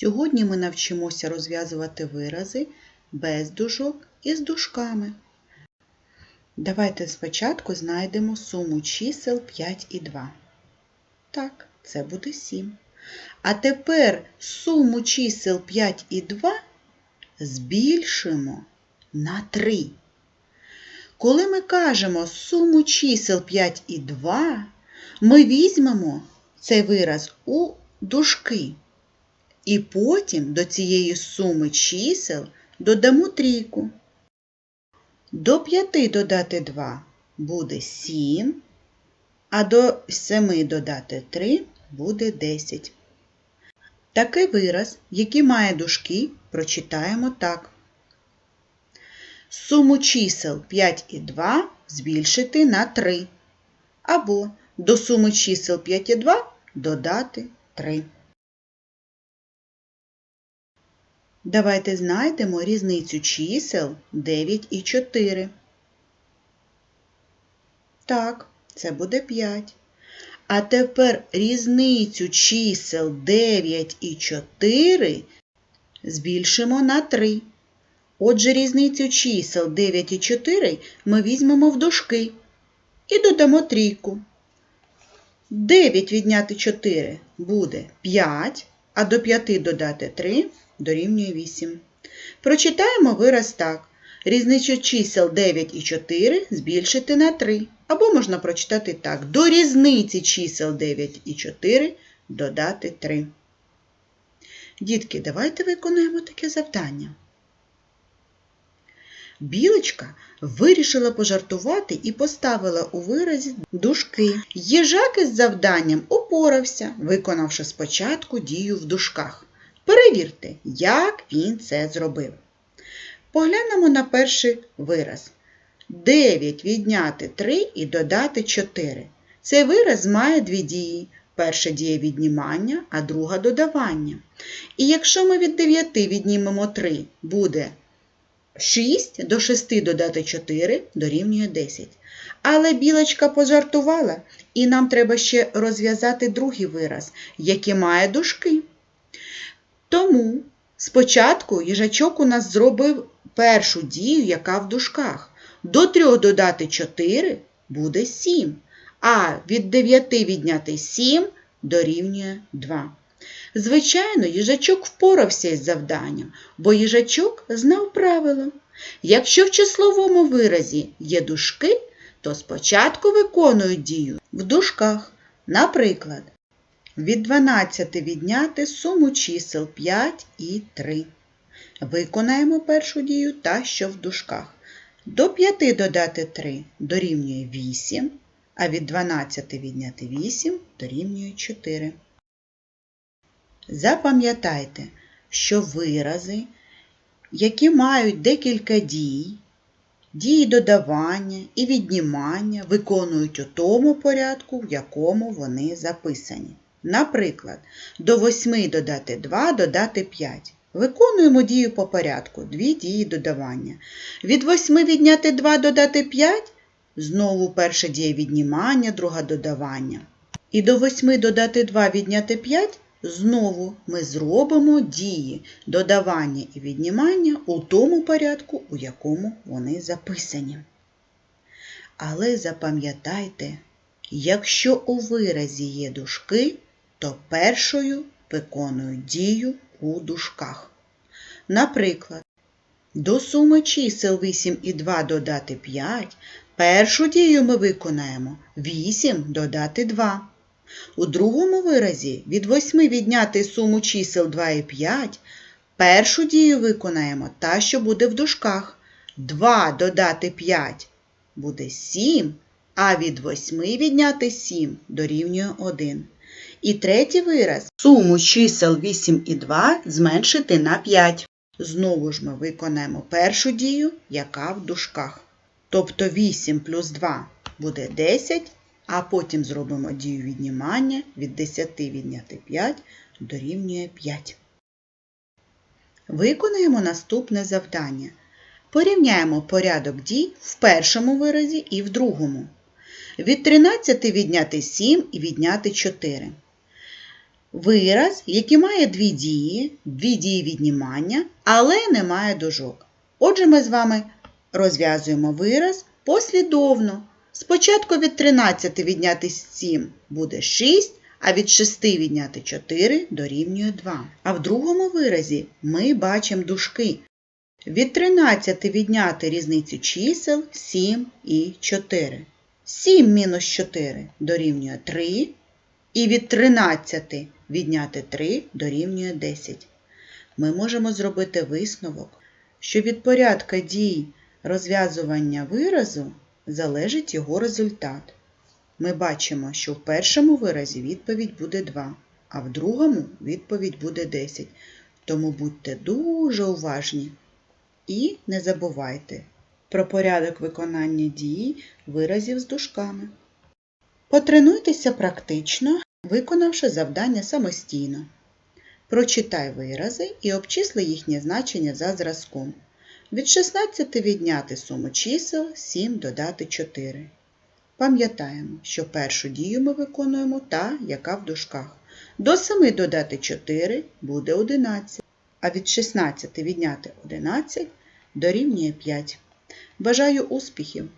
Сьогодні ми навчимося розв'язувати вирази без дужок і з дужками. Давайте спочатку знайдемо суму чисел 5 і 2. Так, це буде 7. А тепер суму чисел 5 і 2 збільшимо на 3. Коли ми кажемо суму чисел 5 і 2, ми візьмемо цей вираз у дужки. І потім до цієї суми чисел додамо трійку. До 5 додати 2 буде 7, а до 7 додати 3 буде 10. Такий вираз, який має дужки, прочитаємо так. Суму чисел 5 і 2 збільшити на 3. Або до суми чисел 5 і 2 додати 3. Давайте знайдемо різницю чисел 9 і 4. Так, це буде 5. А тепер різницю чисел 9 і 4 збільшимо на 3. Отже, різницю чисел 9 і 4 ми візьмемо в дужки і додамо трійку. 9 відняти 4 буде 5, а до 5 додати 3 дорівнює 8. Прочитаємо вираз так. Різницю чисел 9 і 4 збільшити на 3. Або можна прочитати так. До різниці чисел 9 і 4 додати 3. Дітки, давайте виконуємо таке завдання. Білочка вирішила пожартувати і поставила у виразі дужки. Їжак із завданням упорався, виконавши спочатку дію в дужках. Перевірте, як він це зробив. Поглянемо на перший вираз. 9 відняти 3 і додати 4. Цей вираз має дві дії. Перша дія віднімання, а друга додавання. І якщо ми від 9 віднімемо 3, буде 6 до 6 додати 4 дорівнює 10. Але білочка пожартувала, і нам треба ще розв'язати другий вираз, який має дужки. Тому спочатку їжачок у нас зробив першу дію, яка в дужках. До 3 додати 4 буде 7, а від 9 відняти 7 дорівнює 2. Звичайно, їжачок впорався із завданням, бо їжачок знав правило. Якщо в числовому виразі є дужки, то спочатку виконують дію в дужках. Наприклад, від 12 відняти суму чисел 5 і 3. Виконаємо першу дію та що в дужках. До 5 додати 3 дорівнює 8, а від 12 відняти 8 дорівнює 4. Запам'ятайте, що вирази, які мають декілька дій, дії додавання і віднімання виконують у тому порядку, в якому вони записані. Наприклад, до 8 додати 2 додати 5. Виконуємо дію по порядку, дві дії додавання. Від 8 відняти 2 додати 5, знову перша дія віднімання, друга додавання. І до 8 додати 2 відняти 5, знову ми зробимо дії додавання і віднімання у тому порядку, у якому вони записані. Але запам'ятайте, якщо у виразі є дужки, то першою виконують дію у дужках. Наприклад, до суми чисел 8 і 2 додати 5, першу дію ми виконаємо 8 додати 2. У другому виразі від 8 відняти суму чисел 2 і 5, першу дію виконаємо та, що буде в дужках. 2 додати 5 буде 7, а від 8 відняти 7 дорівнює 1. І третій вираз суму чисел 8 і 2 зменшити на 5. Знову ж ми виконаємо першу дію, яка в дужках. Тобто 8 плюс 2 буде 10, а потім зробимо дію віднімання від 10 відняти 5 дорівнює 5. Виконаємо наступне завдання. Порівняємо порядок дій в першому виразі і в другому. Від 13 відняти 7 і відняти 4. Вираз, який має дві дії, дві дії віднімання, але не має дужок. Отже, ми з вами розв'язуємо вираз послідовно. Спочатку від 13 відняти 7 буде 6, а від 6 відняти 4 дорівнює 2. А в другому виразі ми бачимо дужки. Від 13 відняти різницю чисел 7 і 4. 7 мінус 4 дорівнює 3, і від 13 відняти 3 дорівнює 10. Ми можемо зробити висновок, що від порядка дій розв'язування виразу залежить його результат. Ми бачимо, що в першому виразі відповідь буде 2, а в другому відповідь буде 10. Тому будьте дуже уважні і не забувайте про порядок виконання дії виразів з дужками. Потренуйтеся практично, виконавши завдання самостійно. Прочитай вирази і обчисли їхнє значення за зразком. Від 16 відняти суму чисел 7 додати 4. Пам'ятаємо, що першу дію ми виконуємо та, яка в дужках. До 7 додати 4 буде 11, а від 16 відняти 11 дорівнює 5. Бажаю успіхів!